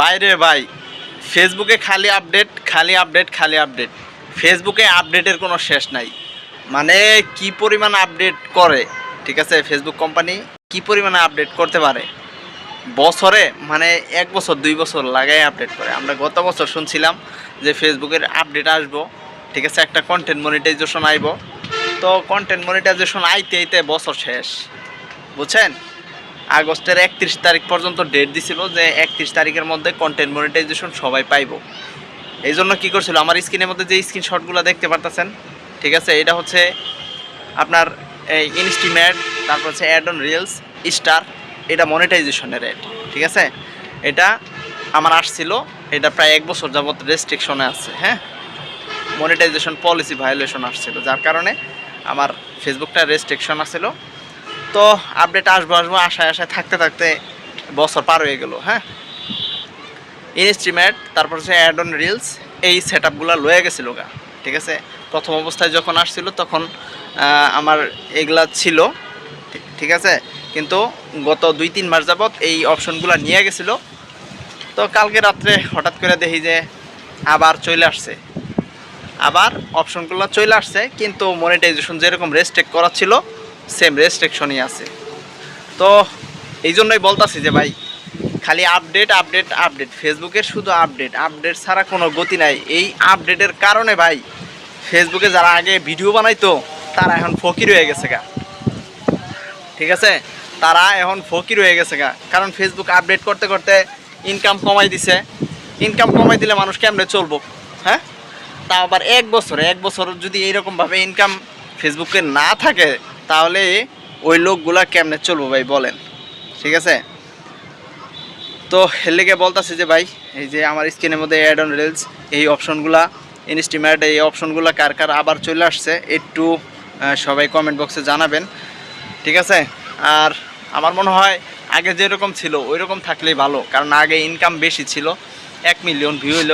বাইরে ভাই ফেসবুকে খালি আপডেট খালি আপডেট খালি আপডেট ফেসবুকে আপডেটের কোনো শেষ নাই। মানে কি পরিমাণ আপডেট করে, ঠিক আছে ফেসবুক কোম্পানি কি পরিমাণে আপডেট করতে পারে? বছরে মানে এক বছর, দুই বছর লাগাই আপডেট করে। আমরা গত বছর শুনছিলাম যে ফেসবুকের আপডেট আসব, ঠিক আছে, একটা কন্টেন্ট মনিটাইজেশন আইব। তো কন্টেন্ট মনিটাইজেশন আইতে আইতে বছর শেষ, বুঝছেন? আগস্টের একত্রিশ তারিখ পর্যন্ত ডেট দিছিল যে একত্রিশ তারিখের মধ্যে কন্টেন্ট মনিটাইজেশন সবাই পাইব। এই জন্য কী করছিল? আমার স্ক্রিনের মধ্যে যে স্ক্রিনশটগুলো দেখতে পারতেছেন, ঠিক আছে? এটা হচ্ছে আপনার এই ইনস্টিমেট তারপর হচ্ছে অ্যাড অন রিলস স্টার এটা মনিটাইজেশনের রেট ঠিক আছে? এটা আমার আসছিল, এটা প্রায় এক বছর যাবত রেস্ট্রিকশনে আছে হ্যাঁ? মনিটাইজেশন পলিসি ভায়োলেশন আসছিল, যার কারণে আমার ফেসবুকটা রেস্ট্রিকশন আসছিল। তো আপডেট আসব আসব, আশায় আশায় থাকতে থাকতে বছর পার হয়ে গেল হ্যাঁ? ইনস্ট্রিমেট তারপর হচ্ছে অ্যাড অন রিলস এই সেট আপগুলো লয়ে গেছিল গা, ঠিক আছে? প্রথম অবস্থায় যখন আসছিল তখন আমার এগুলা ছিল, ঠিক- আছে? কিন্তু গত দুই, তিন মাস যাবত এই অপশনগুলো নিয়ে গেছিল। তো কালকে রাত্রে হঠাৎ করে দেখি যে আবার চলে আসছে। আবার অপশনগুলো চলে আসছে, কিন্তু মনিটাইজেশন যেরকম রেস্ট্রিক্ট করা ছিল সেম রেস্ট্রিকশনই আছে। তো এই জন্যই বলতাছি যে ভাই, খালি আপডেট আপডেট আপডেট ফেসবুকের শুধু আপডেট আপডেট ছাড়া কোনো গতি নাই। এই আপডেটের কারণে ভাই ফেসবুকে যারা আগে ভিডিও বানাইতো, তারা এখন ফকির হয়ে গেছে গা। ঠিক আছে? তারা এখন ফকির হয়ে গেছে গা। কারণ ফেসবুক আপডেট করতে করতে ইনকাম কমাই দিছে। ইনকাম কমাই দিলে মানুষ কেমনে চলবো? হ্যাঁ? তা আবার এক বছর এক বছর যদি এইরকমভাবে ইনকাম ফেসবুকে না থাকে তাহলে ওই লোকগুলা কেমনে চলবো ভাই, বলেন। ঠিক আছে? তো লেগে বলতেছি যে ভাই, এই যে আমার স্ক্রিনের মধ্যে অ্যাড অন রিলস এই অপশনগুলা ইনস্টিমেট এই অপশনগুলো কার কার আবার চলে আসছে, একটু সবাই কমেন্ট বক্সে জানাবেন। ঠিক আছে? আর আমার মনে হয় আগে যেরকম ছিল ওই রকম থাকলেই ভালো, কারণ আগে ইনকাম বেশি ছিল, এক মিলিয়ন ভিউ হইল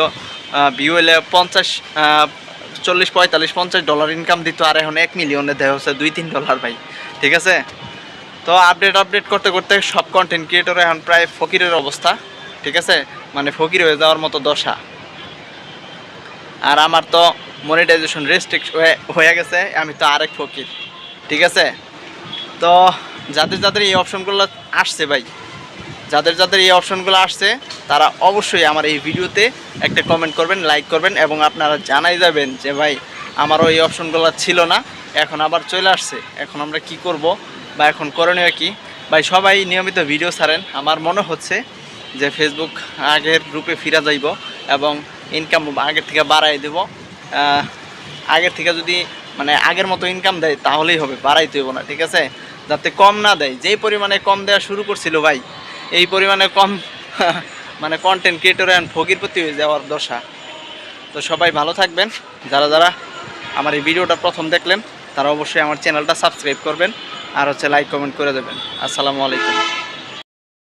ভিউ হইলে পঞ্চাশ চল্লিশ, পঁয়তাল্লিশ, পঞ্চাশ ডলার ইনকাম দিত আর এখন এক মিলিয়নে দেওয়া হচ্ছে দুই, তিন ডলার ভাই। ঠিক আছে? তো আপডেট আপডেট করতে করতে সব কন্টেন্ট ক্রিয়েটর এখন প্রায় ফকিরের অবস্থা। ঠিক আছে? মানে ফকির হয়ে যাওয়ার মতো দশা। আর আমার তো মনিটাইজেশন রেস্ট্রিক্ট হয়ে গেছে, আমি তো আরেক ফকির। ঠিক আছে? তো যাদের যাদের এই অপশনগুলো আসছে ভাই যাদের যাদের এই অপশনগুলো আসছে, তারা অবশ্যই আমার এই ভিডিওতে একটা কমেন্ট করবেন লাইক করবেন এবং আপনারা জানাই যাবেন যে, ভাই, আমারও এই অপশনগুলো ছিল না, এখন আবার চলে আসছে, এখন আমরা কি করব বা এখন করণীয় কি? ভাই, সবাই নিয়মিত ভিডিও ছাড়েন। আমার মনে হচ্ছে যে ফেসবুক আগের রূপে ফিরা যাইব এবং ইনকাম আগের থেকে বাড়াই দেব। আগের থেকে যদি মানে আগের মতো ইনকাম দেয়, তাহলেই হবে, বাড়াইতে হইব না, ঠিক আছে? যাতে কম না দেয়, যেই পরিমাণে কম দেওয়া শুরু করছিল ভাই এই পরিমাণে কম মানে কন্টেন্ট ক্রিয়েটর অ্যান্ড ফকির প্রতি যাওয়ার দশা। তো সবাই ভালো থাকবেন। যারা যারা আমার এই ভিডিওটা প্রথম দেখলেন, তারা অবশ্যই আমার চ্যানেলটা সাবস্ক্রাইব করবেন আর হচ্ছে লাইক কমেন্ট করে দেবেন। আসসালামু আলাইকুম।